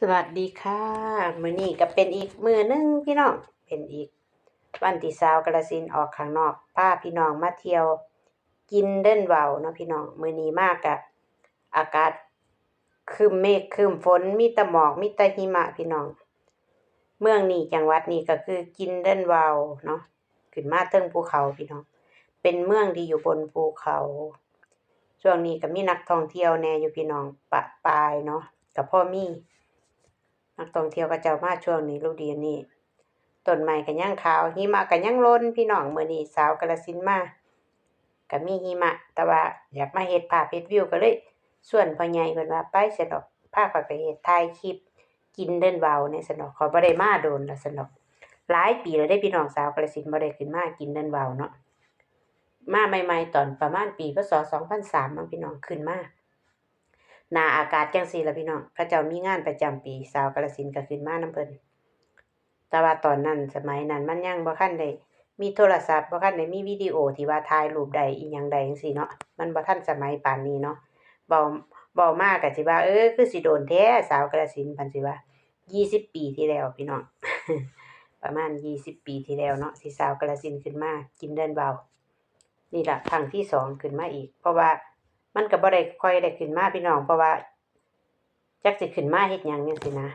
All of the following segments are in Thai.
สวัสดีค่ะมือนี้ก็เป็นอีกมือนึงพี่น้องเป็นอีก วันที่สาวกาฬสินออกข้างนอกพาพี่น้องมาเที่ยว กินเดินเว้าเนาะพี่น้องมือนี้มากอะอากาศครึ้มเมฆครึ้มฝนมีต่หมอกมีต่หิมะพี่น้อง เมืองนี้จังหวัดนี้ก็คือกินเดินเว้าเนาะขึ้นมาเทิงภูเขาพี่น้อง เป็นเมืองที่อยู่บนภูเขา ช่วงนี้ก็มีนักท่องเที่ยวแน่อยู่พี่น้องปะปายเนาะก็พอมี่ นักท่องเที่ยวก็เจ้ามาช่วงนี้ฤดูนี้ต้นไม้ก็ยังขาวหิมะก็ยังล่นพี่น้องเมื้อนี้สาวกาฬสินมาก็มีหิมะ แต่ว่าอยากมาเฮ็ดภาพเฮ็ดวิวก็เลยชวนพ่อใหญ่เพิ่นว่าไปซันอกพาข้อยไปเฮ็ดถ่ายคลิป กินเดินเว้าในซันอกขอยบ่ได้มาโดนแล้วซันอกหลายปีแล้วเด้พี่น้องสาวกาฬสินบ่ได้ขึ้นมากินเดินเว้าเนาะมาใหม่ๆตอนประมาณปีพศ2003มั้งพี่น้องขึ้นมา น้าอากาศจังซี่ล่ะพี่น้องเขาเจ้ามีงานประจำปีสาวกาฬสินก็ขึ้นมานำเพิ่นแต่ว่าตอนนั้นสมัยนั้นมันยังบ่ทันได้มีโทรศัพท์บ่ทันได้มีวิดีโอที่ว่าถ่ายรูปได้อิหยังได้จังซี่เนาะมันบ่ทันสมัยปานนี้เนาะเว้าเว้ามากก็สิว่าเออคือสิโดนแท้สาวกาฬสินพิ่นสิว่า20ปีที่แล้วพี่น้องประมาณ20ปีที่แล้วเนาะที่สาวกาฬสินขึ้นมากินเดินเว้านี่ละครั้งที่สองขึ้นมาอีก เพราะว่า มันก็บ่ได้ค่อยได้ขึ้นมาพี่น้องเพราะว่าจักสิขึ้นมาเฮ็ดหยังจังซี่นะ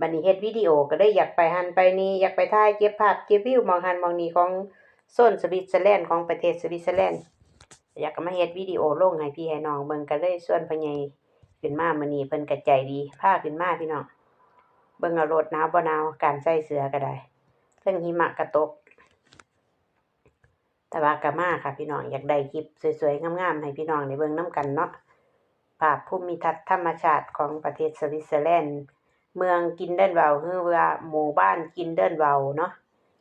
บัดนี้เฮ็ดวิดีโอก็เลยอยากไปหันไปนี่อยากไปถ่ายเก็บภาพเก็บวิวมองหันมองนี้ของโซนสวิตเซอร์แลนด์ของประเทศสวิตเซอร์แลนด์อยากมาเฮ็ดวิดีโอลงให้พี่ให้น้องเบิ่งก็เลยชวนพ่อใหญ่ขึ้นมามื้อนี้เพิ่นก็ใจดีพาขึ้นมาพี่น้องเบิ่งเอารถหนาวบ่หนาวการใส่เสื้อก็ได้เทิงหิมะก็ตก แต่ว่าก็มาค่ะพี่น้องอยากได้คลิปสวยๆงามๆให้พี่น้องได้เบิ่งนํกันเนาะภาพภูมิทัศน์ธรรมชาติของประเทศสวิตเซอร์แลนด์ เมืองกินเดินเวาคือว่าหมู่บ้านกินเดินเวาเนาะ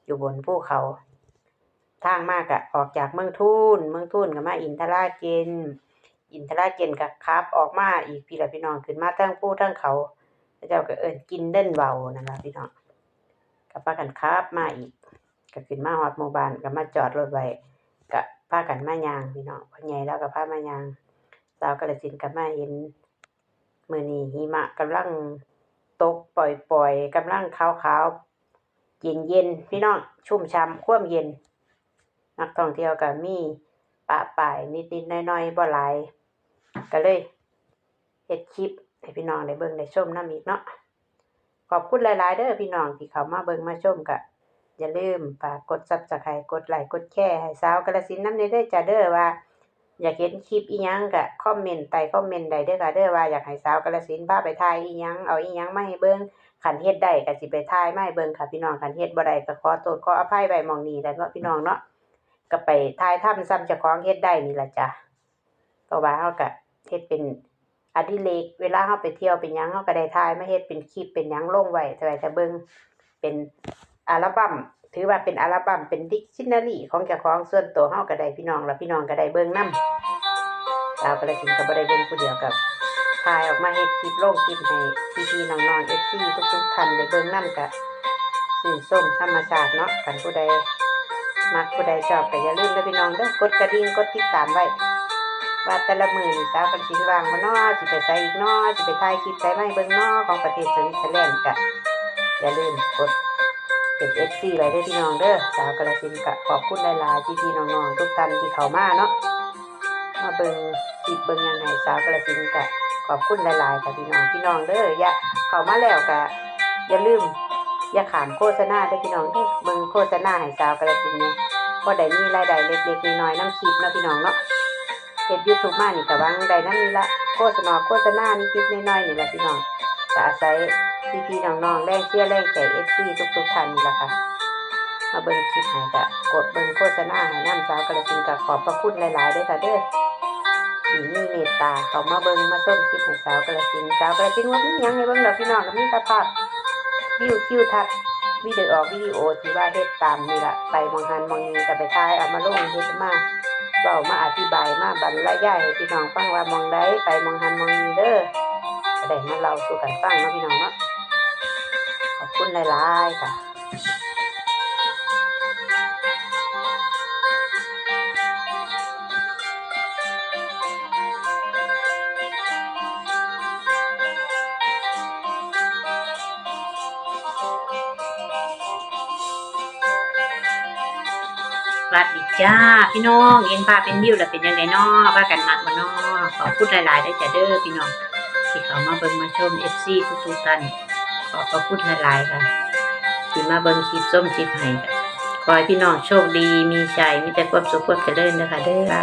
อยู่บนภูเขาทางมากอะออกจากเมืองทูนเมืองทูนก็มาอินทราเกนอินทราเกนก็ขับ ออกมาอีกพี่ละพี่น้องขึ้นมาทั้งภูทั้งเขาพระเจ้าก็เอิ้นกินเดินเวานั่นล่ะพี่น้องก็พากันขับมาอีก ก็ขึ้นมาฮอดหมู่บ้านก็มาจอดรถไว้ก็พากันมายางพี่น้องพ่อใหญ่แล้วก็พามายางสาวกาฬสินก็มาเห็นมื้อนี้หิมะกำลังตกปล่อยๆกำลังขาวๆเย็นๆพี่น้องชุ่มช่ำความเย็น นักท่องเที่ยวก็มีปะปายนิดๆหน่อยๆบ่หลายก็เลยเฮ็ดคลิปให้พี่น้องได้เบิ่งได้ชมนำอีกเนาะขอบคุณหลาย ๆ เด้อพี่น้องที่เข้ามาเบิ่งมาชมก็ อย่าลืมฝากกด Subscribe กดไลค์กดแชร์ให้สาวกาฬสินธุ์นำเด้อเด้อจ้าเด้อว่า อยากเห็นคลิปอีหยังก็คอมเมนต์ใต้คอมเมนต์ใดเด้อค่ะเด้อว่าอยากให้สาวกาฬสินพาไปถ่ายอีหยังเอาอีหยังมาให้เบิ่งคันเฮ็ดได้ก็สิไปถ่ายไมาให้เบิ่งค่ะพี่น้องคันเฮ็ดบ่ได้ก็ขอโทษขออภัยไว้หมองนี้แล้วเนาะพี่น้องเนาะก็ไปถ่ายทำซ้ำเจ้าของเฮ็ดได้นี่ล่ะจ้ะเพราะว่าเฮาก็เฮ็ดเป็นอดิเรกเวลาเฮาไปเที่ยวเป็นหยังเฮาก็ได้ถ่ายมาเฮ็ดเป็นคลิปเป็นหยังลงไว้ถ้าไว้ถ้าเบิ่งเป็น อัลบั้มถือว่าเป็นอัลบั้มเป็นดิกชันนารีของเจ้าของส่วนตัวเฮาก็ได้พี่น้องแล้วพี่น้องก็ได้เบิ่งนํสาวกระสินก็บ่ได้เบิ่งผู้เดียวกับถ่ายออกมาเฮ็ดคลิปลงคลิปให้พี่ๆน้องๆ FC ทุกๆท่านได้เบิ่งนํก็ชื่นชมธรรมชาติเนาะกันผู้ใดมักผู้ใดชอบก็อย่าลืมเด้อพี่น้องเด้อกดกระดิ่งกดติดตามไว้ว่าแต่ละมื้อนี่สาวกระสินวางบ่น้อสิไปไสอีกน้อสิไปถ่ายคลิปไสมาให้เบิ่งน้อของประเทศสวิตเซอร์แลนด์ก็อย่าลืมกด เป็น FC ไว้เด้อพี่น้องเด้อสาวกาฬสินก็ขอบคุณหลายๆพี่ๆน้องๆทุกท่านที่เข้ามาเนาะมาเบิ่งคลิปเบิ่งยังไงสาวกาฬสินก็ขอบคุณหลายๆค่ะพี่น้องพี่น้องเด้ออย่าเข้ามาแล้วก็อย่าลืมอย่าขามโฆษณาเด้อพี่น้องเด้อเบิ่งโฆษณาให้สาวกาฬสินเนี่ยพอได้มีรายได้เล็กๆน้อยๆนํคลิปเนาะพี่น้องเนาะเฮ็ด YouTube มานี่ก็หวังได้นำนี่ละโฆษณาโฆษณานิดๆน้อยๆนี่ละพี่น้อง ก็อาศัยพี่ๆน้องๆแรงเชียร์แรงใจ FC ทุกๆท่านนี่แหละค่ะมาเบิ่งคลิปให้ก็กดเบิ่งโฆษณาให้น้ำสาวกระสินก็ขอบพระคุณหลายๆเด้อค่ะเด้อที่มีเมตตาเขามาเบิ่งมาชมคลิปให้สาวกระสินสาวกระสินว่ามีหยังให้เบิ่งดอกพี่น้องก็มีแต่ภาพวิวทิวทัศน์วิดีโอออกวิดีโอที่ว่าเฮ็ดตามนี่ละไปมองหันมองนี้ก็ไปถ่ายเอามาลงเฮ็ดมาเว้ามาอธิบายมาบรรยายให้พี่น้องฟังว่ามองใดไปมองหันมองนี้เด้อ ได้มาเล่าสู่กันฟังเนาะพี่น้องเนาะขอบคุณหลายๆค่ะวัสดีจ้าพี่น้องเอ็นพาเป็นมิวแล้วเป็นยังไงนาะว่ากันมากบ่นาะขอบคุณหลายๆได้จ้เด้อพี่น้อง ที่เขามาเบิ่งมาชมเอฟซีทุกๆท่านขอขอบคุณหลายๆค่ะที่มาเบิ่งคลิปส้มคลิปไห้ค่ะขอให้พี่น้องโชคดีมีชัยมีแต่ความสุขความเจริญนะคะเด้อ